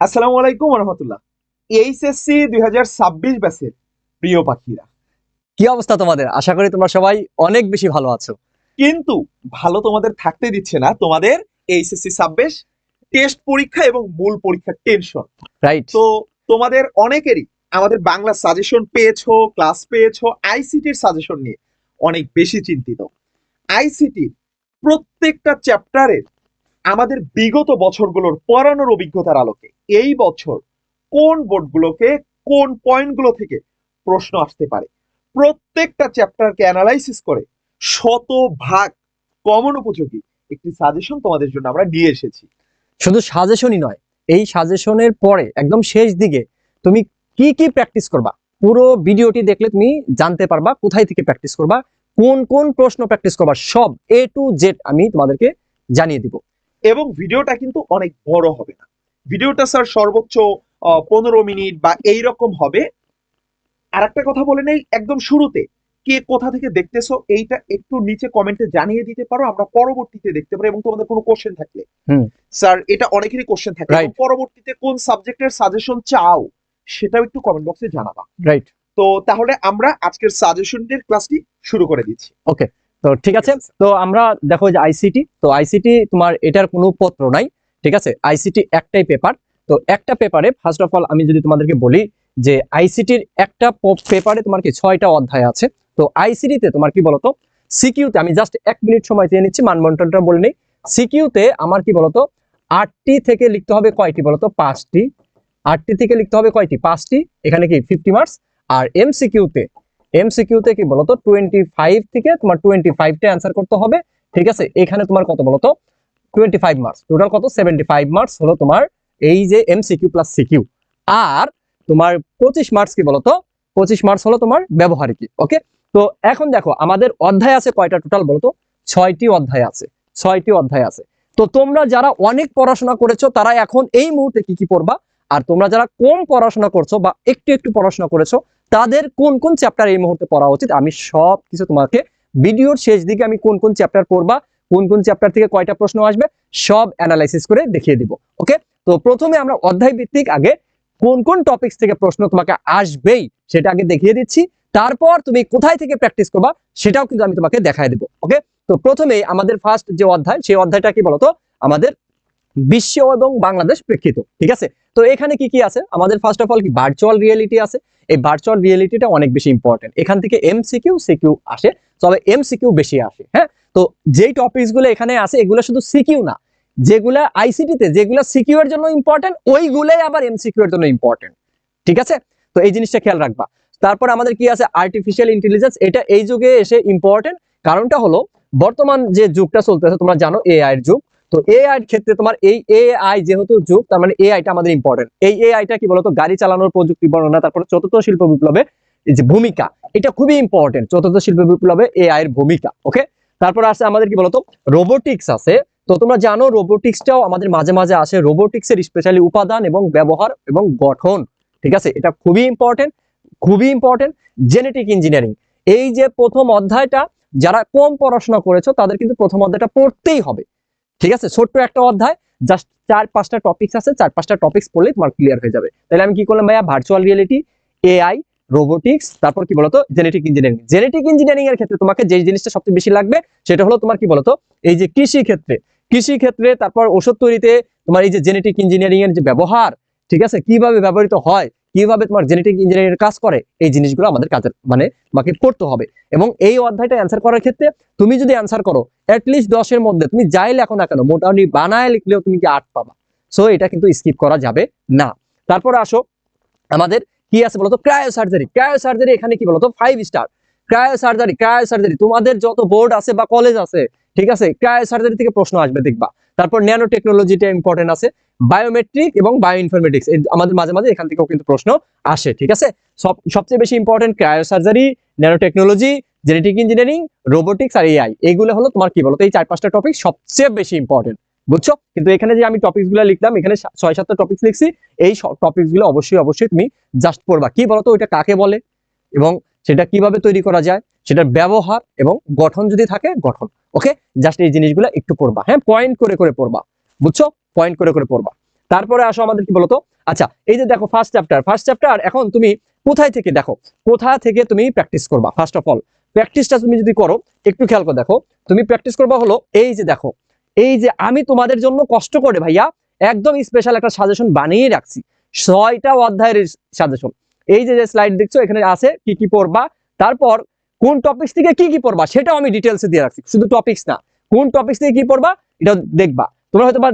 আসসালামু আলাইকুম রহমতুল্লাহ। এইচএসসি দুই হাজার ছাব্বিশ ব্যাচের প্রিয় পাখিরা। কি অবস্থা তোমাদের? আশা করি তোমরা সবাই অনেক বেশি ভালো আছো। কিন্তু ভালো তোমাদের থাকতে দিচ্ছে না তোমাদের এইচএসসি ছাব্বিশ টেস্ট পরীক্ষা এবং মূল পরীক্ষার টেনশন রাইট তো তোমাদের অনেকেরই আমাদের বাংলা সাজেশন পেয়েছ ক্লাস পেয়েছ আইসিটির সাজেশন নিয়ে অনেক বেশি চিন্তিত। আইসিটির প্রত্যেকটা চ্যাপ্টারের আমাদের বিগত বছরগুলোর পড়ানোর অভিজ্ঞতার আলোকে এই বছর কোন বোর্ডগুলোকে কোন পয়েন্টগুলো থেকে প্রশ্ন আসতে পারে? প্রত্যেকটা চ্যাপ্টারকে অ্যানালাইসিস করে শতভাগ কমন উপযোগী একটি সাজেশন তোমাদের জন্য আমরা নিয়ে এসেছি। শুধু সাজেশনই নয়, এই সাজেশনের পরে, একদম শেষ দিকে তুমি কি কি প্র্যাকটিস করবা? পুরো ভিডিওটি দেখলে তুমি জানতে পারবা কোথায় থেকে প্র্যাকটিস করবা, কোন কোন প্রশ্ন প্র্যাকটিস করবা, সব এ টু জেড আমি তোমাদেরকে জানিয়ে দিব। এবং ভিডিওটা কিন্তু অনেক বড় হবে না। ভিডিওটা স্যার সর্বোচ্চ পনেরো মিনিট বা এই রকম হবে। আর একটা কথা বলে নেই একদম শুরুতে। কে কোথা থেকে দেখতেছো এইটা একটু নিচে কমেন্টে জানিয়ে দিতে পারো আমরা পরবর্তীতে দেখতে পারি এবং তোমাদের কোনো কোশ্চেন থাকলে। স্যার এটা অনেকেরই কোশ্চেন থাকে। পরবর্তীতে কোন সাবজেক্টের সাজেশন চাও সেটাও একটু কমেন্ট বক্সে জানাবা। রাইট তো তাহলে আমরা আজকের সাজেশনের ক্লাসটি শুরু করে দিচ্ছি। তো ঠিক আছে তো আমরা দেখো যে আইসিটি তো আইসিটি তোমার এটার কোনো পত্র নাই ঠিক আছে? আইসিটি একটাই পেপার তো একটা পেপারে ফার্স্ট অফ অল আমি যদি তোমাদেরকে বলি যে আইসিটির একটা পেপারে তোমার কি ছয়টা অধ্যায় আছে? তো আইসিটিতে তোমার কি বলতো? সিকিউতে আমি জাস্ট এক মিনিট সময় দিয়ে নিচ্ছি মানবন্টনটা বলে নিই। সিকিউতে আমার কি বলতো? আটটি থেকে লিখতে হবে কয়টি বলতো? পাঁচটি। আটটি থেকে লিখতে হবে কয়টি? পাঁচটি এখানে কি ফিফটি মার্কস আর এমসিকিউতে এমসিকিউতে কি বলতো? টোয়েন্টি ফাইভ থেকে তোমার টোয়েন্টি ফাইভটা অ্যান্সার করতে হবে। ঠিক আছে? এখানে তোমার কত বলতো? টোয়েন্টি ফাইভ মার্কস টোটাল কত? সেভেন্টি ফাইভ মার্কস হলো তোমার এই যে এমসিকিউ প্লাস সিকিউ আর তোমার পঁচিশ মার্কস কি বলতো? পঁচিশ মার্কস হলো তোমার ব্যবহারিক ওকে তো এখন দেখো, আমাদের অধ্যায় আছে কয়টা টোটাল বলতো? ছয়টি অধ্যায় আছে। ছয়টি অধ্যায় আছে। তো তোমরা যারা অনেক পড়াশোনা করেছ, তারা এখন এই মুহূর্তে কি কি পড়বা? আর তোমরা যারা কম পড়াশোনা করছ বা একটু একটু পড়াশোনা করেছ তাদের কোন কোন চ্যাপ্টার এই মুহূর্তে পড়া উচিত? আমি সব কিছু তোমাকে ভিডিওর শেষ দিকে আমি কোন কোন চ্যাপ্টার পড়বা, কোন কোন চ্যাপ্টার থেকে কয়টা প্রশ্ন আসবে, সব অ্যানালাইসিস করে দেখিয়ে দিব ওকে তো প্রথমে আমরা অধ্যায় ভিত্তিক আগে কোন কোন টপিকস থেকে প্রশ্ন তোমাকে আসবেই সেটা আগে দেখিয়ে দিচ্ছি, তারপর তুমি কোথায় থেকে প্র্যাকটিস করবা সেটাও কিন্তু আমি তোমাকে দেখায় দেবো ওকে তো প্রথমে আমাদের ফার্স্ট যে অধ্যায়, সেই অধ্যায়টা কি বলতো? আমাদের বিশ্ব এবং বাংলাদেশ প্রেক্ষিত, ঠিক আছে? তো এখানে কি কি আছে? আমাদের ফার্স্ট অফ অল কি ভার্চুয়াল রিয়েলিটি আছে এই ভার্চুয়াল রিয়েলিটিটা অনেক বেশি ইম্পর্টেন্ট এখান থেকে এমসিকিউ সিকিউ সিকিউ আসে, তবে এমসিকিউ বেশি আসে হ্যাঁ? তো যেই টপিকসগুলো এখানে আছে, এগুলো শুধু সিকিউ না। যেগুলা আইসিটিতে যেগুলো সিকিউ এর জন্য ইম্পর্টেন্ট ওইগুলাই আবার এমসিকিউ এর জন্য ইম্পর্টেন্ট ঠিক আছে? তো এই জিনিসটা খেয়াল রাখবা। তারপর আমাদের কি আছে? আর্টিফিশিয়াল ইন্টেলিজেন্স এটা এই যুগে এসে ইম্পর্টেন্ট কারণটা হলো, বর্তমান যে যুগটা চলতেছে, তোমরা জানো এআই এর যুগ। তো এআই ক্ষেত্রে তোমার এই এআই যেহেতু যুগ, তার মানে এআইটা আমাদের ইম্পর্টেন্ট এই এআইটা কি বলতো? গাড়ি চালানোর প্রযুক্তি বর্ণনা, তারপর চতুর্থ শিল্প বিপ্লবে যে ভূমিকা, এটা খুবই ইম্পর্টেন্ট চতুর্থ শিল্প বিপ্লবে এআই এর ভূমিকা ওকে তারপর আছে আমাদের কি বলতো? রোবোটিক্স আছে। তো তোমরা জানো রোবোটিক্সটাও আমাদের মাঝে মাঝে আসে। রোবোটিক্সের স্পেশালি উপাদান এবং ব্যবহার এবং গঠন, ঠিক আছে? এটা খুবই ইম্পর্টেন্ট খুবই ইম্পর্টেন্ট জেনেটিক ইঞ্জিনিয়ারিং এই যে প্রথম অধ্যায়টা, যারা কম পড়াশোনা করেছ, তাদের কিন্তু প্রথম অধ্যায়টা পড়তেই হবে। ঠিক আছে? ছোট্ট একটা অধ্যায় জাস্ট চার পাঁচটা টপিক্স আছে, চার পাঁচটা টপিকস পড়লেই তোমার ক্লিয়ার হয়ে যাবে। তাহলে আমি কি করলাম ভাইয়া? ভার্চুয়াল রিয়েলিটি এআই রোবোটিক্স তারপর কি বলতো? জেনেটিক ইঞ্জিনিয়ারিং জেনেটিক ইঞ্জিনিয়ারিং এর ক্ষেত্রে তোমাকে যে জিনিসটা সবচেয়ে বেশি লাগবে, সেটা হলো তোমার কি বলতো? এই যে কৃষি ক্ষেত্রে কৃষি ক্ষেত্রে তারপর ওষুধ তৈরিতে তোমার এই যে জেনেটিক ইঞ্জিনিয়ারিং এর যে ব্যবহার, ঠিক আছে? কীভাবে ব্যবহৃত হয় কীভাবে তোমার জেনেটিক ইঞ্জিনিয়ারিং কাজ করে, এই জিনিসগুলো আমাদের কাজের মানে তোমাকে পড়তে হবে। এবং এই অধ্যায়টা অ্যান্সার করার ক্ষেত্রে তুমি যদি অ্যান্সার করো অ্যাটলিস্ট দশের মধ্যে তুমি যাই লেখো না কেন, মোটামুটি বানায় লিখলেও তুমি কি আট পাবা? সো এটা কিন্তু স্কিপ করা যাবে না। তারপরে আসো, আমাদের কি আছে বলতো? ক্রায়ো সার্জারি ক্রায়ো সার্জারি এখানে কি বলতো? Five star cryosurgery cryosurgery তোমাদের যত বোর্ড আছে বা কলেজ আছে, ঠিক আছে? ক্রায়ো সার্জারি থেকে প্রশ্ন আসবে, দেখবা। তারপর ন্যানো টেকনোলজিটা ইম্পর্টেন্ট আছে। বায়োমেট্রিক এবং বায়ো ইনফরমেটিক্স আমাদের মাঝে মাঝে এখান থেকেও কিন্তু প্রশ্ন আসে, ঠিক আছে? সব, সবচেয়ে বেশি important cryosurgery nanotechnology genetic engineering robotics আর এআই এইগুলো হলো তোমার কি বলতো? এই চার পাঁচটা টপিক সবচেয়ে বেশি ইম্পর্টেন্ট বুঝছ? কিন্তু এখানে যে আমি টপিকসগুলো লিখলাম, এখানে ছয় সাতটা টপিকস লিখছি, এই টপিকসগুলো অবশ্যই অবশ্যই তুমি জাস্ট পড়বা। কি বলতো? ওইটা কাকে বলে? এবং সেটা কীভাবে তৈরি করা যায়? সেটার ব্যবহার এবং গঠন যদি থাকে, গঠন ওকে জাস্ট এই জিনিসগুলো একটু পড়বা হ্যাঁ? পয়েন্ট করে করে পড়বা, বুঝছ? পয়েন্ট করে করে পড়বা। তারপরে আসো আমাদের কি বলতো? আচ্ছা এই যে দেখো ফার্স্ট চ্যাপ্টার ফার্স্ট চ্যাপ্টার এখন তুমি কোথায় থেকে দেখো? কোথা থেকে তুমি প্র্যাকটিস করবা? ফার্স্ট অফ অল প্র্যাকটিসটা তুমি যদি করো, একটু খেয়াল করে দেখো। তুমি প্র্যাকটিস করবা হলো এই যে দেখো, এই যে আমি তোমাদের জন্য কষ্ট করে ভাইয়া একদম স্পেশাল একটা সাজেশন বানিয়ে রাখছি। ছয়টা অধ্যায়ের সাজেশন এই যে স্লাইড দেখছ, এখানে আছে কি কি পড়বা। তারপর কোন টপিক্স থেকে কি কি পড়বা, সেটাও আমি ডিটেলসে দিয়ে রাখছি। শুধু টপিক্স না, কোন টপিক্স থেকে কি পড়বা এটা দেখবা। তোমরা হয়তো বা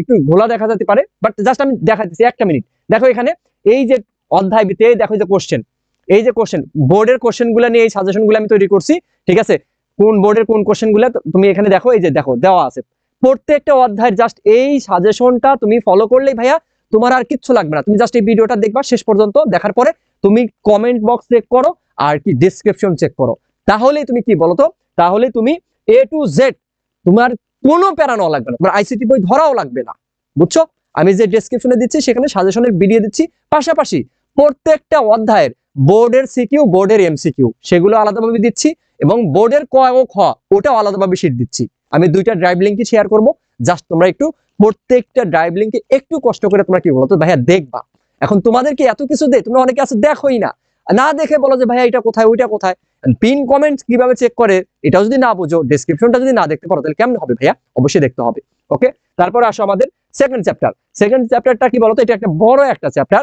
একটু ঘোলা দেখা যেতে পারে বাট জাস্ট আমি দেখা দিচ্ছি একটা মিনিট দেখো এখানে এই যে অধ্যায় এই দেখো যে কোশ্চেন এই যে কোশ্চেন বোর্ডের কোশ্চেনগুলো নিয়ে এই সাজেশনগুলো আমি তৈরি করছি, ঠিক আছে? কোন বোর্ডের কোন কোশ্চেনগুলো তুমি এখানে দেখো, এই যে দেখো, দেওয়া আছে। প্রত্যেকটা অধ্যায়ের জাস্ট এই সাজেশনটা তুমি ফলো করলেই ভাইয়া তোমার আর কিচ্ছু লাগবে না। তুমি জাস্ট এই ভিডিওটা দেখবা, শেষ পর্যন্ত দেখার পরে তুমি কমেন্ট বক্স চেক করো আর কি ডিসক্রিপশন চেক করো। তাহলেই তুমি কি বলো তো তাহলে তুমি এ টু জেড তোমার কোনো প্যারা নেওয়া লাগবে না। তোমার আইসিটি বই ধরাও লাগবে না। বুঝছ? আমি যে ডেসক্রিপশনে দিচ্ছি, সেখানে সাজেশনের ভিডিও দিচ্ছি। পাশাপাশি প্রত্যেকটা অধ্যায়ের বোর্ডের সিকিউ বোর্ডের এমসিকিউ সেগুলো আলাদাভাবে দিচ্ছি এবং বোর্ডের ক ও খ, ওটাও আলাদাভাবে শিট দিচ্ছি। আমি দুইটা ড্রাইভ লিঙ্কই শেয়ার করব। জাস্ট তোমরা একটু প্রত্যেকটা ড্রাইভ লিঙ্কে একটু কষ্ট করে তোমরা কি বলো তো ভাইয়া, দেখবা। এখন তোমাদেরকে এত কিছু দে, তোমরা অনেকে আছে, দেখোই না। না দেখে বলো যে, ভাইয়া, এটা কোথায়? ওইটা কোথায়? পিন কমেন্ট কীভাবে চেক করে, এটাও যদি না বোঝো ডেসক্রিপশনটা যদি না দেখতে পারো, তাহলে কেমন হবে ভাইয়া? অবশ্যই দেখতে হবে ওকে তারপর আসো আমাদের সেকেন্ড চ্যাপ্টার সেকেন্ড চ্যাপ্টারটা কি বলতো? এটা একটা বড় একটা চ্যাপ্টার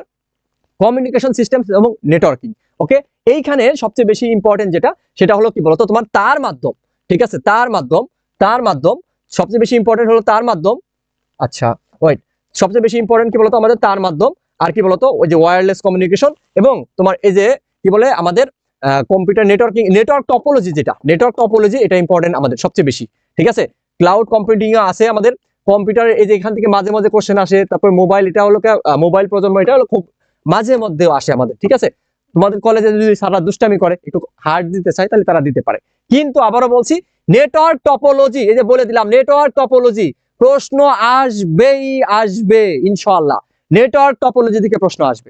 কমিউনিকেশন সিস্টেম এবং নেটওয়ার্কিং ওকে এইখানে সবচেয়ে বেশি ইম্পর্টেন্ট যেটা, সেটা হলো কি বলতো? তোমার তার মাধ্যম, ঠিক আছে? তার মাধ্যম তার মাধ্যম, সবচেয়ে বেশি ইম্পর্টেন্ট হলো তার মাধ্যম আচ্ছা ওয়েট সবচেয়ে বেশি ইম্পর্টেন্ট কি বলতো? আমাদের তার মাধ্যম, আর কি বলতো? ওই যে ওয়্যারলেস কমিউনিকেশন এবং তোমার এই যে, কি বলে? আমাদের কম্পিউটার নেটওয়ার্কিং নেটওয়ার্ক টপোলজি যেটা নেটওয়ার্ক টপোলজি এটা ইম্পর্টেন্ট আমাদের সবচেয়ে বেশি, ঠিক আছে? ক্লাউড কম্পিউটিং আছে আমাদের কম্পিউটার এই যে এখান থেকে মাঝে মাঝে কোশ্চেন আসে, তারপর মোবাইল এটা হলো মোবাইল প্রজন্ম, এটা হলো খুব মাঝে মধ্যেও আসে আমাদের, ঠিক আছে? তোমাদের কলেজে যদি সারা দুষ্টামি করে, একটু হার্ড দিতে চায়, তাহলে তারা দিতে পারে। কিন্তু আবারও বলছি নেটওয়ার্ক টপোলজি এই যে বলে দিলাম নেটওয়ার্ক টপোলজি প্রশ্ন আসবেই, আসবে, ইনশাআল্লাহ। নেটওয়ার্ক টপোলজি থেকে প্রশ্ন আসবে।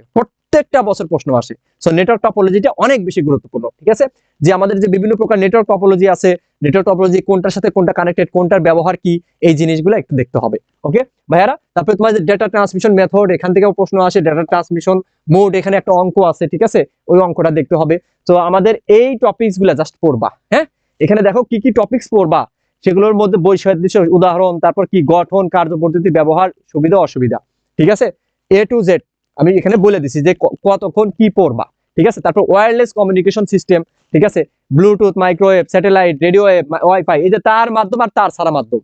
প্রত্যেকটা বছর প্রশ্ন আসে। সো নেটওয়ার্ক টপোলজিটা অনেক বেশি গুরুত্বপূর্ণ, ঠিক আছে? যে আমাদের যে বিভিন্ন প্রকার নেটওয়ার্ক টপোলজি আছে নেটওয়ার্ক টপোলজি কোনটার সাথে কোনটা কানেক্টেড কোনটার ব্যবহার কি, এই জিনিসগুলো একটু দেখতে হবে ওকে ভাইয়ারা, তারপরে তোমার ডেটা ট্রান্সমিশন মেথড এখান থেকেও প্রশ্ন আসে ডেটা ট্রান্সমিশন মোড এখানে একটা অঙ্ক আছে, ঠিক আছে? ওই অঙ্কটা দেখতে হবে। তো আমাদের এই টপিকসগুলা জাস্ট পড়বা হ্যাঁ? এখানে দেখো কি কি টপিকস পড়বা, সেগুলোর মধ্যে বৈসাদৃশ্য উদাহরণ, তারপর কি গঠন কার্যপদ্ধতি ব্যবহার, সুবিধা, অসুবিধা, ঠিক আছে? এ টু জেড আমি এখানে বলে দিছি যে কতক্ষণ কি পড়বা, ঠিক আছে? তারপর ওয়্যারলেস কমিউনিকেশন সিস্টেম ঠিক আছে? Bluetooth microwave satellite radio wifi এই যে তার মাধ্যম আর তার সারা মাধ্যম,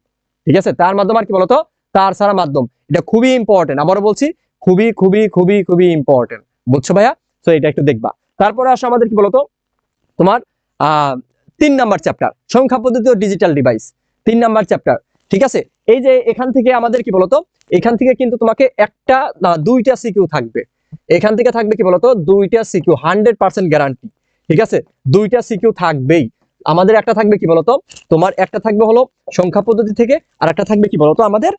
ঠিক আছে? তার মাধ্যম আর কি বলতো? তার সারা মাধ্যম। এটা খুবই ইম্পর্টেন্ট আবারও বলছি, খুবই খুবই খুবই খুবই ইম্পর্টেন্ট বুঝছ ভাইয়া? তো এটা একটু দেখবা। তারপরে আসো আমাদের কি বলতো? তোমার তিন নাম্বার চ্যাপ্টার সংখ্যা পদ্ধতি ও ডিজিটাল ডিভাইস তিন নাম্বার চ্যাপ্টার ঠিক আছে? এই যে এখান থেকে আমাদের কি বলতো? এখান থেকে কিন্তু তোমাকে একটা দুইটা সিকিউ থাকবে। এখান থেকে থাকবে কি বলতো? দুইটা সিকিউ হান্ড্রেড পার্সেন্ট গ্যারান্টি ঠিক আছে? দুইটা সিকিউ থাকবেই। আমাদের একটা থাকবে কি বলতো? তোমার একটা থাকবে হলো সংখ্যা পদ্ধতি থেকে, আর একটা থাকবে কি বলতো? আমাদের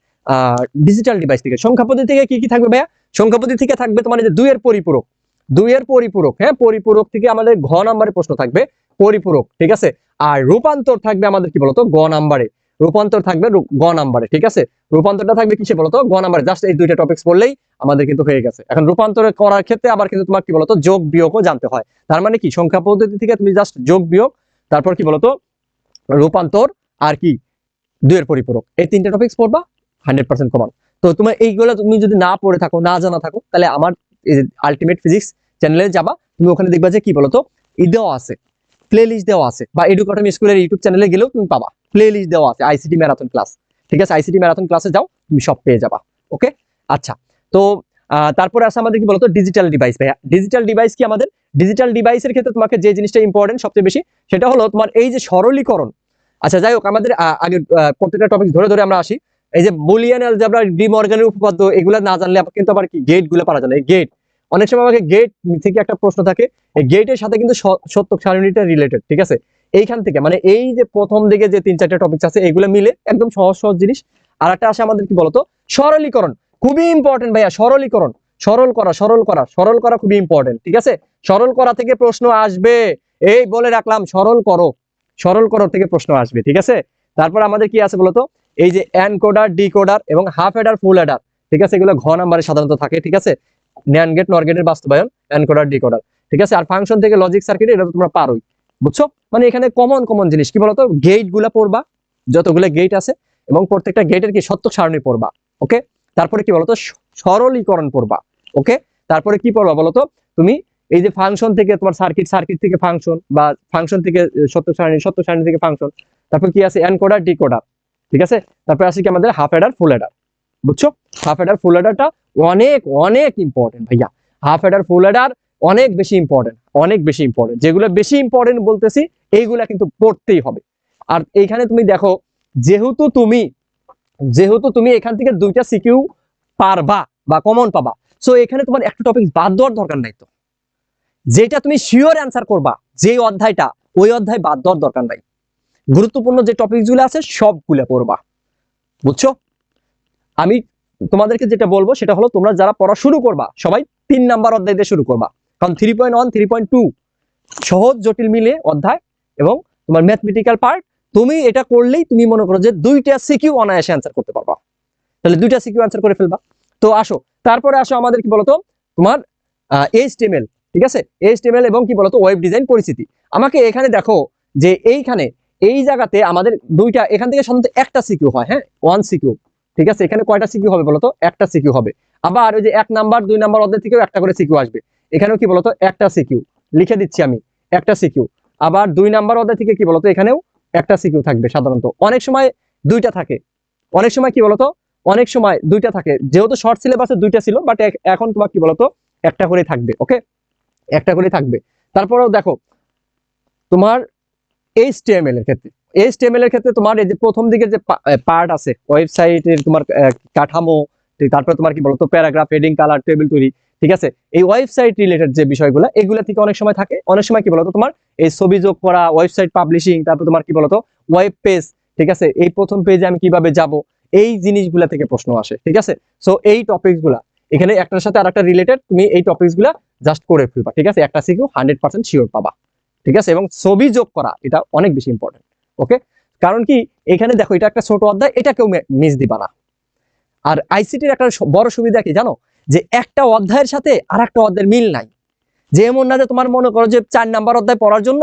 ডিজিটাল ডিভাইস থেকে। সংখ্যা পদ্ধতি থেকে কি কি থাকবে ভাইয়া? সংখ্যা পদ্ধতি থেকে থাকবে তোমার যে দুইয়ের পরিপূরক। দুইয়ের পরিপূরক হ্যাঁ? পরিপূরক থেকে আমাদের ঘ নাম্বারে প্রশ্ন থাকবে। পরিপূরক, ঠিক আছে? আর রূপান্তর থাকবে আমাদের কি বলতো? গ নাম্বারে। রূপান্তর থাকবে গ নাম্বারে, ঠিক আছে? রূপান্তরটা থাকবে কিসে বলতো? গ নাম্বারে জাস্ট এই দুইটা টপিকস পড়লেই আমাদের কিন্তু হয়ে গেছে। এখন রূপান্তর করার ক্ষেত্রে আবার কিন্তু তোমার কি বলতো? যোগ বিয়োগও জানতে হয়। তার মানে কি? সংখ্যা পদ্ধতি থেকে তুমি জাস্ট যোগ, বিয়োগ, তারপর কি বলতো? রূপান্তর আর কি? দুইয়ের পরিপূরক। এই তিনটা টপিকস পড়বা হান্ড্রেড পার্সেন্ট কমান তো তোমার এইগুলো তুমি যদি না পড়ে থাকো, না জানা থাকো, তাহলে আমার আলটিমেট ফিজিক্স চ্যানেলে যাবা। তুমি ওখানে দেখবা যে কি বলতো? ই দেওয়া আছে। প্লে লিস্ট দেওয়া আছে বা এডুকেটম স্কুলের ইউটিউব চ্যানেলে গেলেও তুমি পাবা। প্লে লিস্ট দেওয়া আছে আইসিটি ম্যারাথন ক্লাস ঠিক আছে? আইসিটি ম্যারাথন ক্লাসে যাও, তুমি সব পেয়ে যাবা। ওকে আচ্ছা তো তারপরে আছে আমাদের কি বলতো? ডিজিটাল ডিভাইস ভাইয়া। ডিজিটাল ডিভাইস কি আমাদের? ডিজিটাল ডিভাইসের ক্ষেত্রে তোমাকে যে জিনিসটা ইম্পর্টেন্ট সবচেয়ে বেশি, সেটা হলো তোমার এই যে সরলীকরণ। আচ্ছা যাই হোক, আমাদের আগে প্রত্যেকটা টপিক ধরে ধরে আমরা আসি। এই যে বুলিয়ান অ্যালজেব্রা উপপাদ্য, এগুলো না জানলে কিন্তু আবার কি গেটগুলো পারা যায় গেট অনেক সময় আমাকে গেট থেকে একটা প্রশ্ন থাকে, এই গেটের সাথে কিন্তু স- সত্যক সারণীটা রিলেটেড ঠিক আছে? এইখান থেকে মানে এই যে প্রথম দিকে যে তিন চারটা টপিক আছে এইগুলো মিলে একদম সহজ সহজ জিনিস। আর একটা আসে আমাদের কি বলতো? সরলীকরণ। খুবই ইম্পর্টেন্ট ভাইয়া, সরলীকরণ। সরল করা সরল করা সরল করা খুবই ইম্পর্টেন্ট ঠিক আছে? সরল করা থেকে প্রশ্ন আসবে। এই বলে রাখলাম, সরল করো। সরল করো থেকে প্রশ্ন আসবে, ঠিক আছে? তারপর আমাদের কি আছে বলতো? এই যে এনকোডার ডিকোডার এবং হাফ হেডার ফুল হেডার ঠিক আছে? এগুলো ঘ নাম্বারে সাধারণত থাকে, ঠিক আছে? ন্যান গেট নর গেটের বাস্তবায়ন এনকোডার ডিকোডার ঠিক আছে? আর ফাংশন থেকে লজিক সার্কিট এটা তোমরা পারোই। বুঝছ? মানে এখানে কমন কমন জিনিস। কি বলতো? গেটগুলা পড়বা, যতগুলো গেট আছে, এবং প্রত্যেকটা গেটের কি সত্য সারণী পড়বা ওকে তারপরে কি বলতো? সরলীকরণ পড়বা ওকে তারপরে কি পড়বা বলতো? তুমি এই যে ফাংশন থেকে তোমার সার্কিট সার্কিট থেকে ফাংশন বা ফাংশন থেকে সত্য সারণী সত্য সারণী থেকে ফাংশন তারপর কি আছে? এনকোডার ডিকোডার ঠিক আছে? তারপর আছে কি আমাদের হাফ এডার ফুল এডার বুঝছ? হাফ এডার ফুল এডারটা অনেক অনেক ইম্পর্টেন্ট ভাইয়া। হাফ এডার ফুল এডার অনেক বেশি ইম্পর্টেন্ট অনেক বেশি ইম্পর্টেন্ট যেগুলো বেশি ইম্পর্টেন্ট বলতেছি, এইগুলা কিন্তু পড়তেই হবে। আর এইখানে তুমি দেখো, যেহেতু তুমি যেহেতু তুমি এখান থেকে দুইটা সিকিউ পারবা বা কমন পাবা সো এখানে তোমার একটা টপিক বাদ দেওয়ার দরকার নাই তো। যেটা তুমি শিওর অ্যান্সার করবা, যে অধ্যায়টা, ওই অধ্যায় বাদ দেওয়ার দরকার নাই। গুরুত্বপূর্ণ যে টপিকগুলো আছে, সবগুলো পড়বা। বুঝছ? আমি তোমাদেরকে যেটা বলব সেটা হলো তোমরা যারা পড়া শুরু করবা, সবাই তিন নাম্বার অধ্যায় দিয়ে শুরু করবা। কারণ থ্রি পয়েন্ট সহজ, জটিল মিলে অধ্যায় এবং তোমার ম্যাথমেটিক্যাল পার্ট তুমি এটা করলেই তুমি মনে করো যে দুইটা সিকিউ অনায়াসে অ্যান্সার করতে পারবা। তাহলে দুইটা সিকিউ অ্যান্সার করে ফেলবা। তো আসো, তারপরে আসো আমাদের কি বলতো? তোমার এইচটিএমএল ঠিক আছে? এইচটিএমএল এবং কি বলতো? ওয়েব ডিজাইন পরিস্থিতি। আমাকে এখানে দেখো যে এইখানে, এই জায়গাতে আমাদের দুইটা, এখান থেকে সাধারণত একটা সিকিউ হয় হ্যাঁ? ওয়ান সিকিউ ঠিক আছে? এখানে কয়টা সিকিউ হবে বলতো? একটা সিকিউ হবে। আবার ওই যে এক নাম্বার, দুই নাম্বার অধ্যায় থেকেও একটা করে সিকিউ আসবে। এখানেও কি বলতো? একটা সিকিউ লিখে দিচ্ছি আমি, একটা সিকিউ আবার দুই নাম্বার অধ্যায় থেকে কি বলতো? এখানেও একটা সিকিউ থাকবে সাধারণত। অনেক সময় দুইটা থাকে। অনেক সময় কি বলতো? অনেক সময় দুইটা থাকে। যেহেতু শর্ট সিলেবাসে দুইটা ছিল বাট এখন তোমার কি বলতো? একটা করে থাকবে ওকে একটা করে থাকবে। তারপরেও দেখো, তোমার এইচটিএমএল এর ক্ষেত্রে এইচটিএমএল এর ক্ষেত্রে তোমার এই যে প্রথম দিকের যে পার্ট আছে ওয়েবসাইটের তোমার কাঠামো তারপরে তোমার কি বলতো প্যারাগ্রাফ হেডিং কালার টেবিল তৈরি, ঠিক আছে? এই ওয়েবসাইট রিলেটেড যে বিষয়গুলো, এগুলা থেকে অনেক সময় থাকে। অনেক সময় কি বলতো, তোমার এই ছবি যোগ করা ওয়েবসাইট পাবলিশিং তারপর তোমার কি বলতো ওয়েব পেজ ঠিক আছে? এই প্রথম পেজে আমি কীভাবে যাব? এই জিনিসগুলা থেকে প্রশ্ন আসে, ঠিক আছে? সো এই টপিকসগুলা, এখানে একটার সাথে আরেকটা রিলেটেড তুমি এই টপিকসগুলা জাস্ট করে ফেলবা, ঠিক আছে? একটা সিকিউ হান্ড্রেড পার্সেন্ট শিওর পাবা, ঠিক আছে? এবং ছবি যোগ করা, এটা অনেক বেশি ইম্পর্টেন্ট ওকে কারণ কি? এখানে দেখো, এটা একটা ছোট অধ্যায়, এটা কেউ মিস দিবা না। আর আইসিটির একটা বড় সুবিধা কি জানো? যে একটা অধ্যায়ের সাথে আর একটা অধ্যায়ের মিল নাই। যে এমন না যে তোমার মনে করো যে চার নাম্বার অধ্যায় পড়ার জন্য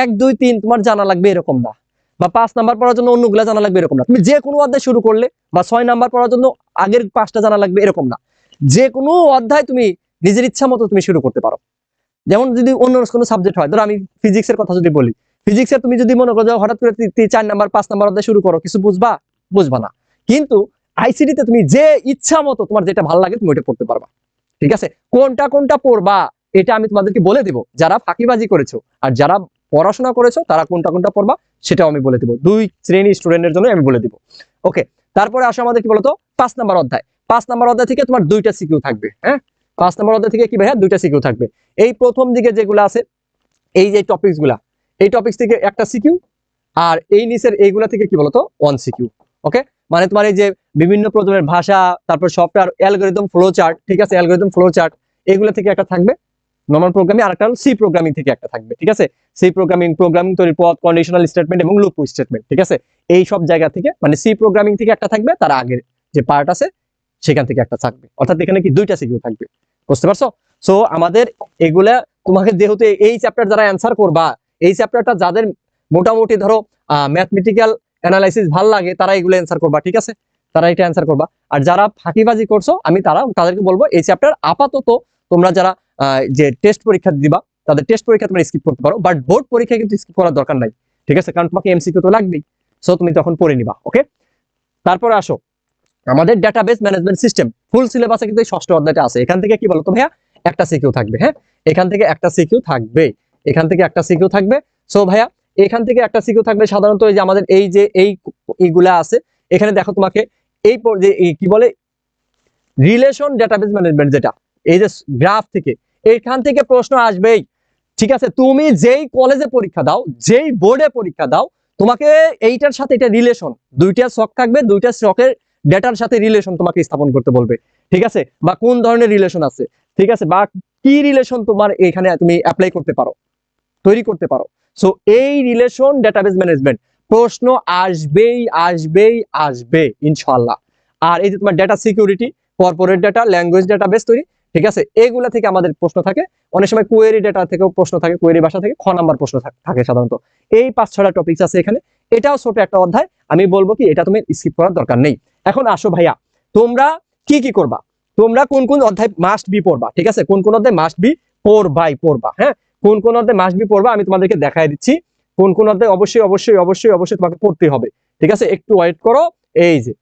এক, দুই, তিন তোমার জানা লাগবে এরকম না। বা পাঁচ নাম্বার পড়ার জন্য অন্যগুলা জানা লাগবে এরকম না। তুমি যে কোনো অধ্যায় শুরু করলে বা ছয় নাম্বার পড়ার জন্য আগের পাঁচটা জানা লাগবে এরকম না। যে কোনো অধ্যায় তুমি নিজের ইচ্ছা মতো তুমি শুরু করতে পারো। যেমন যদি অন্য কোনো সাবজেক্ট হয়, ধরো আমি ফিজিক্সের কথা যদি বলি ফিজিক্সের তুমি যদি মনে করো হঠাৎ করে চার নাম্বার পাঁচ নাম্বার অধ্যায় শুরু করো, কিছু বুঝবা? বুঝবা না। কিন্তু আইসিডিতে তুমি যে ইচ্ছা মতো তোমার যেটা ভালো লাগে তুমি ওটা পড়তে পারবা। ঠিক আছে? কোনটা কোনটা পড়বা, এটা আমি তোমাদেরকে বলে দেবো। যারা ফাঁকিবাজি করেছ আর যারা পড়াশোনা করেছ, তারা কোনটা কোনটা পড়বা, সেটাও আমি বলে দেবো। দুই শ্রেণি স্টুডেন্টের জন্য আমি বলে দিব। ওকে তারপরে আসো আমাদের কি বলতো? পাঁচ নাম্বার অধ্যায়। পাঁচ নাম্বার অধ্যায় থেকে তোমার দুইটা সিকিউ থাকবে হ্যাঁ? পাঁচ নাম্বার অধ্যায় থেকে কি ভাইয়া? দুইটা সিকিউ থাকবে। এই প্রথম দিকে যেগুলো আছে, এই যে টপিকসগুলা এই টপিক্স থেকে একটা সিকিউ আর এই নিচের এইগুলা থেকে কি বলতো? ওয়ান সিকিউ ওকে মানে তোমার এই যে বিভিন্ন প্রজন্মের ভাষা, তারপর সফটওয়্যার অ্যালগোরিদম ফ্লো চার্ট ঠিক আছে? অ্যালগোরিদম ফ্লো চার্ট এগুলো থেকে একটা থাকবে। নর্মাল প্রোগ্রামিং আর একটা সি প্রোগ্রামিং থেকে একটা থাকবে, ঠিক আছে? সি প্রোগ্রামিং প্রোগ্রামিং তৈরির পথ কন্ডিশনাল স্টেটমেন্ট এবং লুপ স্টেটমেন্ট ঠিক আছে? এই সব জায়গা থেকে মানে সি প্রোগ্রামিং থেকে একটা থাকবে, তার আগের যে পার্ট আছে, সেখান থেকে একটা থাকবে। অর্থাৎ এখানে কি দুইটা সিকিউ থাকবে, বুঝতে পারছ? সো আমাদের এগুলা তোমাকে যেহেতু এই চ্যাপ্টার যারা অ্যান্সার করবা এই চ্যাপ্টারটা যাদের মোটামুটি ধরো ম্যাথমেটিক্যাল অ্যানালাইসিস ভালো লাগে তারা এগুলো অ্যান্সার করবা, ঠিক আছে? তারা এটা অ্যান্সার করবা। আর যারা ফাঁকিবাজি করছ, আমি তারা তাদেরকে বলব, এই চ্যাপ্টার আপাতত তোমরা যারা যে টেস্ট পরীক্ষা দিবা, তাদের টেস্ট পরীক্ষা তোমরা স্কিপ করতে পারো বাট বোর্ড পরীক্ষা কিন্তু স্কিপ করার দরকার নাই, ঠিক আছে? কারণ তোমাকে এমসিকিউ তো লাগবেই। সো তুমি তখন পড়ে নিবা ওকে তারপরে আসো। আমাদের ডাটাবেস ম্যানেজমেন্ট সিস্টেম ফুল সিলেবাসে কিন্তু এই ষষ্ঠ অধ্যায়টা আছে। এখান থেকে কি বলতো ভাইয়া? একটা সিকিউ থাকবে হ্যাঁ? এখান থেকে একটা সিকিউ থাকবে। এখান থেকে একটা সিকিউ থাকবে। সো ভাইয়া, এখান থেকে একটা সিকিউ থাকবে সাধারণত এই যে আমাদের এই যে এই এইগুলা আছে, এখানে দেখো তোমাকে এই যে কি বলে রিলেশন ডেটাবেস ম্যানেজমেন্ট যেটা, এই যে গ্রাফ থেকে এইখান থেকে প্রশ্ন আসবেই। ঠিক আছে? তুমি যেই কলেজে পরীক্ষা দাও, যেই বোর্ডে পরীক্ষা দাও, তোমাকে এইটার সাথে এটা রিলেশন দুইটা শখ থাকবে, দুইটা শখের ডেটার সাথে রিলেশন তোমাকে স্থাপন করতে বলবে। ঠিক আছে? বা কোন ধরনের রিলেশন আছে? ঠিক আছে? বা কি রিলেশন তোমার এখানে তুমি অ্যাপ্লাই করতে পারো? তৈরি করতে পারো। সো এই রিলেশন ডেটাবেস ম্যানেজমেন্ট প্রশ্ন আসবেই আসবেই, আসবে ইনশাল্লাহ আর এই যে তোমার data security corporate data language database তৈরি, ঠিক আছে? এগুলা থেকে আমাদের প্রশ্ন থাকে। অনেক সময় কোয়েরি ডেটা থেকেও প্রশ্ন থাকে কোয়েরি ভাষা থেকে, খ নাম্বার প্রশ্ন থাকে সাধারণত। এই পাঁচ ছটা টপিকস আছে এখানে। এটাও ছোট একটা অধ্যায়। আমি বলব কি, এটা তুমি স্কিপ করার দরকার নেই। এখন আসো ভাইয়া, তোমরা কি কি করবা? তোমরা কোন কোন অধ্যায় মাস্ট বি পড়বা, ঠিক আছে? কোন কোন অধ্যায় মাস্ট বি পড়বাই পড়বা হ্যাঁ? কোন কোন অধ্যায় মাস্ট বি পড়বা, আমি তোমাদেরকে দেখাই দিচ্ছি। কোন কোন অধ্যায় অবশ্যই অবশ্যই অবশ্যই অবশ্যই তোমাকে পড়তে হবে। ঠিক আছে? একটু ওয়েট করো। এই যে,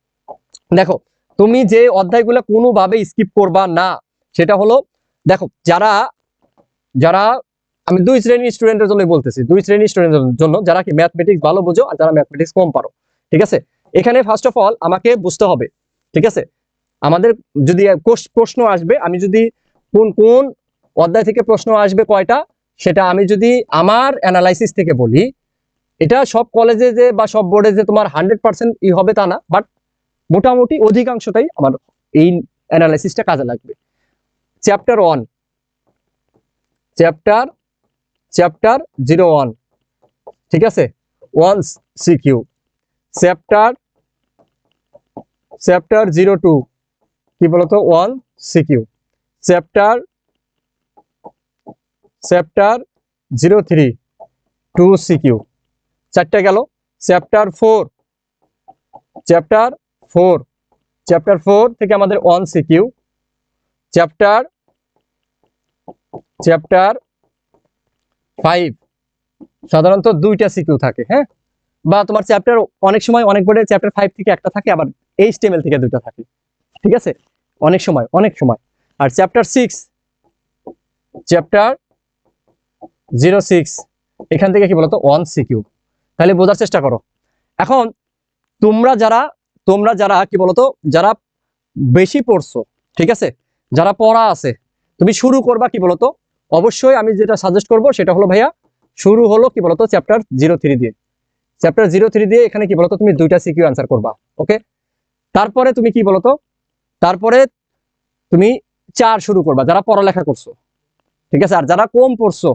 দেখো, তুমি যে অধ্যায়গুলো কোনোভাবে স্কিপ করবা না, সেটা হলো, দেখো, যারা যারা, আমি দুই শ্রেণির স্টুডেন্টের জন্য বলতেছি, দুই শ্রেণির স্টুডেন্টের জন্য, যারা কি ম্যাথমেটিক্স ভালো বোঝো আর যারা ম্যাথমেটিক্স কম পারো। ঠিক আছে? এখানে ফার্স্ট অফ অল আমাকে বুঝতে হবে, ঠিক আছে? আমাদের যদি প্রশ্ন আসবে, আমি যদি কোন কোন অধ্যায় থেকে প্রশ্ন আসবে কয়টা সেটা আমি যদি আমার অ্যানালাইসিস থেকে বলি, এটা সব কলেজে যে বা সব বোর্ডে যে তোমার হান্ড্রেড পার্সেন্ট ই হবে তা না বাট মোটামুটি অধিকাংশটাই আমার এই অ্যানালাইসিসটা কাজে লাগবে। Chapter one chapter chapter zero one ঠিক আছে? One CQ chapter chapter zero two কি বলতো? One CQ chapter chapter zero three, two CQ. চারটে গেল। Chapter four. Chapter four. Chapter four থেকে আমাদের one CQ. Chapter chapter five সাধারণত দুইটা সিকিউ থাকে হ্যাঁ? বা তোমার চ্যাপ্টার অনেক সময় অনেক বোর্ডে চ্যাপ্টার ফাইভ থেকে একটা থাকে, আবার এইচ থেকে দুইটা থাকে। ঠিক আছে? অনেক সময় অনেক সময়। আর chapter six chapter zero six, এখান থেকে কি বলতো? ওয়ান সিকিউ তাহলে বোঝার চেষ্টা করো। এখন তোমরা যারা তোমরা যারা কি বলতো? যারা বেশি পড়ছো, ঠিক আছে? যারা পড়া আছে, তুমি শুরু করবা কি বলতো? অবশ্যই আমি যেটা সাজেস্ট করব সেটা হলো ভাইয়া, শুরু হলো কি বলতো? চ্যাপ্টার জিরো থ্রি দিয়ে। চ্যাপ্টার জিরো থ্রি দিয়ে এখানে কি বলতো? তুমি দুইটা সিকিউ অ্যান্সার করবা ওকে তারপরে তুমি কি বলতো? তারপরে তুমি চার শুরু করবা, যারা পড়ালেখা করছ, ঠিক আছে? আর যারা কম পড়ছো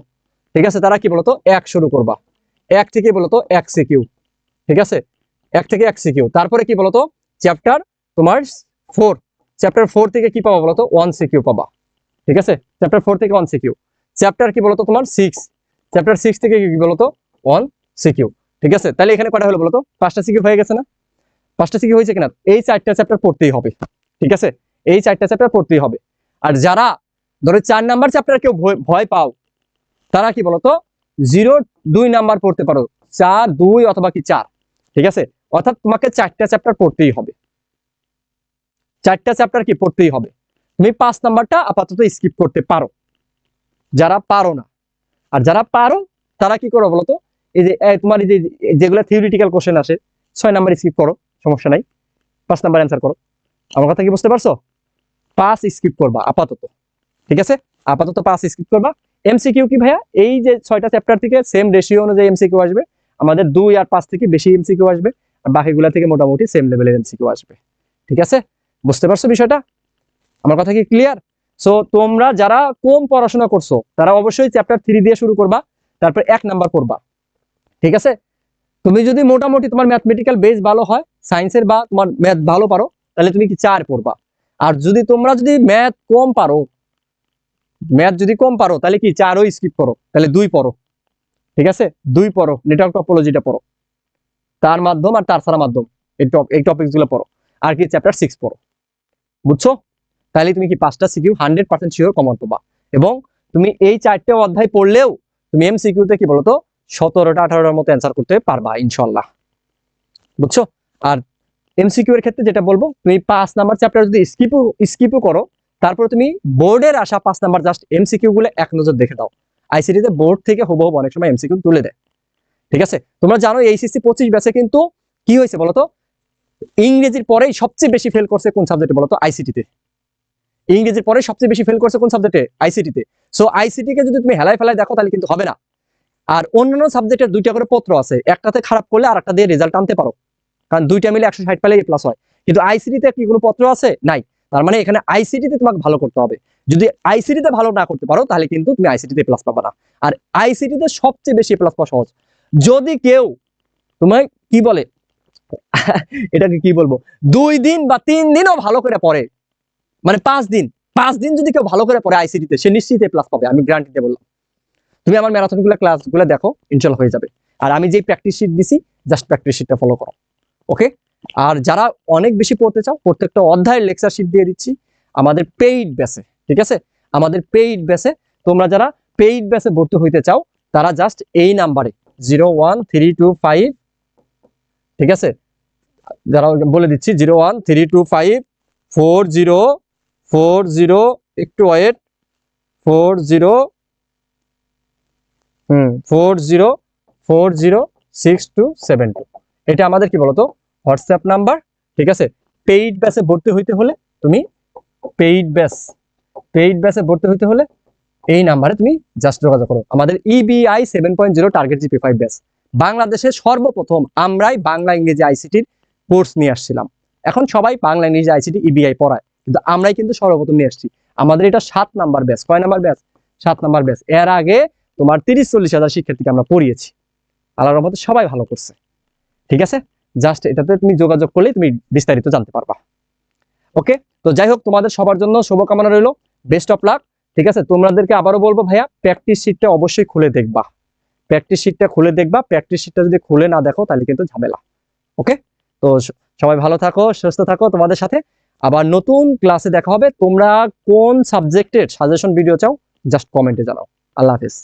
ঠিক আছে? তারা কি বলতো? এক শুরু করবা। এক থেকে বলতো? এক সিকিউ ঠিক আছে? এক থেকে এক সিকিউ তারপরে কি বলতো? চ্যাপ্টার তোমার ফোর। চ্যাপ্টার ফোর থেকে কি পাবা বলতো? ওয়ান সিকিউ পাবা। ঠিক আছে? চ্যাপ্টার ফোর থেকে ওয়ান সিকিউ। চ্যাপ্টার কি বলতো তোমার? সিক্স। চ্যাপ্টার সিক্স থেকে কি বলতো? One CQ. ঠিক আছে? তাহলে এখানে কটা হলো বলতো? পাঁচটা সিকিউ হয়ে গেছে না? পাঁচটা সিকিউ হয়েছে কিনা? এই চারটা চ্যাপ্টার পড়তেই হবে। ঠিক আছে? এই চারটা চ্যাপ্টার পড়তেই হবে। আর যারা ধরো চার নাম্বার চ্যাপ্টার কেউ ভয়- পাও তারা কি বলতো? জিরো দুই নাম্বার পড়তে পারো। চার, দুই অথবা কি চার। ঠিক আছে? অর্থাৎ তোমাকে চারটা চ্যাপ্টার পড়তেই হবে। চারটা চ্যাপ্টার কি? পড়তেই হবে। তুমি পাঁচ নাম্বারটা আপাতত স্কিপ করতে পারো। যারা পারো না। আর যারা পারো, তারা কি করো বলতো? এই যে তোমার এই যে, যেগুলো থিওরিটিক্যাল কোশ্চেন আসে, ছয় নাম্বার স্কিপ করো, সমস্যা নাই। পাঁচ নাম্বার অ্যান্সার করো। আমার কথা কি বুঝতে পারছ? পাঁচ স্কিপ করবা, আপাতত। ঠিক আছে? আপাতত পাঁচ স্কিপ করবা। এমসিকিউ কি ভাইয়া? এই যে ছয়টা চ্যাপ্টার থেকে সেম রেশিও অনুযায়ী এমসিকিউ আসবে। আমাদের দুই আর পাঁচ থেকে বেশি এমসিকিউ আসবে আর বাকিগুলা থেকে মোটামুটি সেম লেভেলের এমসিকিউ আসবে। ঠিক আছে? বুঝতে পারছ বিষয়টা? আমার কথা কি ক্লিয়ার সো তোমরা যারা কম পড়াশোনা করছ, তারা অবশ্যই চ্যাপ্টার থ্রি দিয়ে শুরু করবা, তারপর এক নাম্বার করবা ঠিক আছে? তুমি যদি মোটামুটি তোমার ম্যাথমেটিক্যাল বেস ভালো হয় সায়েন্সের বা তোমার ম্যাথ ভালো পারো, তাহলে তুমি কি চার পড়বা। আর যদি তোমরা যদি ম্যাথ কম পারো ম্যাথ যদি কম পারো, তাহলে কি চারও স্কিপ করো, তাহলে দুই পড়ো। ঠিক আছে? দুই পড়ো নেটওয়ার্ক টপোলজিটা পড়ো। তার মাধ্যম আর তার ছাড়া মাধ্যম, এই টপ এই পড়ো। আর কি চ্যাপ্টার সিক্স পড়ো। বুঝছ? তাহলে তুমি কি পাঁচটা CQ hundred percent sure common পাবা। এবং তুমি এই চারটে অধ্যায় পড়লেও তুমি এম সিকিউতে কি বলতো, সতেরোটা আঠারোটার মতো অ্যান্সার করতে পারবা ইনশাল্লাহ বুঝছ? আর এমসিকিউ এর ক্ষেত্রে যেটা বলব, তুমি পাঁচ নাম্বার চ্যাপ্টার যদি স্কিপও স্কিপও করো তারপরে তুমি বোর্ডের আসা পাঁচ নাম্বার জাস্ট এমসিকিউ গুলো এক নজর দেখে দাও। আইসিটিতে বোর্ড থেকে হুবহু অনেক সময় এমসিকিউ তুলে দেয়। ঠিক আছে? তোমরা জানো এইচএসসি পঁচিশ ব্যাচে কিন্তু কি হয়েছে বলতো? ইংরেজির পরেই সবচেয়ে বেশি ফেল করছে কোন সাবজেক্টে বলতো? আইসিটিতে ইংরেজির পরে সবচেয়ে বেশি ফেল করছে কোন সাবজেক্টে আইসিটিতে সো আইসিটি কে যদি তুমি হেলায় ফেলায় দেখো, তাহলে কিন্তু হবে না। আর অন্যান্য সাবজেক্টের দুইটা করে পত্র আছে। একটাতে খারাপ করলে আর একটা দিয়ে রেজাল্ট আনতে পারো। কারণ দুইটা মিলে একশো ষাট পেলে প্লাস হয়। কিন্তু আইসিটিতে কি কোনো পত্র আছে? নাই। তার মানে এখানে আইসিটিতে তোমাকে ভালো করতে হবে। যদি আইসিটিতে ভালো না করতে পারো, তাহলে কিন্তু তুমি আইসিটিতে প্লাস পাবা না। আর আইসিটিতে সবচেয়ে বেশি প্লাস পাওয়া সহজ। যদি কেউ তোমায় কি বলে? এটাকে কি বলব? দুই দিন বা তিন দিনও ভালো করে পড়ে। মানে পাঁচ দিন। পাঁচ দিন যদি কেউ ভালো করে পড়ে আইসিটিতে সে নিশ্চিত প্লাস পাবে। আমি গ্যারান্টি দিয়ে বললাম। তুমি আমার ম্যারাথনগুলো ক্লাসগুলো দেখো, ইনশাল্লাহ হয়ে যাবে। আর আমি যে প্র্যাকটিস শিট দিছি জাস্ট প্র্যাকটিস শিটটা ফলো করো। ওকে আর যারা অনেক বেশি পড়তে চাও, প্রত্যেকটা অধ্যায়ের লেকচার শিট দিয়ে দিচ্ছি। আমাদের পেইড ব্যাসে ঠিক আছে? আমাদের পেইড ব্যাসে তোমরা যারা পেইড ব্যাসে ভর্তি হইতে চাও, তারা জাস্ট এই নাম্বারে zero one three two five ঠিক আছে? যারা বলে দিচ্ছি zero one three two five four zero four zero একটু wait four zero hmm four zero four zero six two seven two এটা আমাদের কি বলতো? হোয়াটসঅ্যাপ নাম্বার, ঠিক আছে? পেইড ব্যাসে ভর্তি হইতে হলে তুমি পেইড ব্যাস পেইড ব্যাসে ভর্তি হইতে হলে এই নাম্বারে তুমি জাস্ট যোগাযোগ করো। আমাদের E EBI seven point zero target GP five batch বাংলাদেশের সর্বপ্রথম আমরাই বাংলা ইংরেজি আইসিটির কোর্স নিয়ে আসছিলাম। এখন সবাই বাংলা ইংরেজি আইসিটি ইবিআই পড়ায়। কিন্তু আমরাই কিন্তু সর্বপ্রথম নিয়ে আসছি। আমাদের এটা সাত নাম্বার ব্যাচ কয় নাম্বার ব্যাচ সাত নাম্বার ব্যাচ এর আগে তোমার তিরিশ চল্লিশ হাজার শিক্ষার্থীকে আমরা পড়িয়েছি। আল্লাহর রহমতে সবাই ভালো করছে। ঠিক আছে? জাস্ট এটাতে তুমি যোগাযোগ করলেই তুমি বিস্তারিত জানতে পারবা। ওকে তো যাই হোক তোমাদের সবার জন্য শুভকামনা রইল। বেস্ট অফ লাক ঠিক আছে? তোমাদেরকে আবারও বলব ভাইয়া প্র্যাকটিস শিটটা অবশ্যই খুলে দেখবা। প্র্যাকটিস শিটটা খুলে দেখবা। প্র্যাকটিস শিটটা যদি খুলে না দেখো, তাহলে কিন্তু ঝামেলা। ওকে তো সবাই ভালো থাকো, সুস্থ থাকো তোমাদের সাথে। আবার নতুন ক্লাসে দেখা হবে। তোমরা কোন সাবজেক্টের সাজেশন ভিডিও চাও জাস্ট কমেন্টে জানাও। আল্লাহ হাফিজ।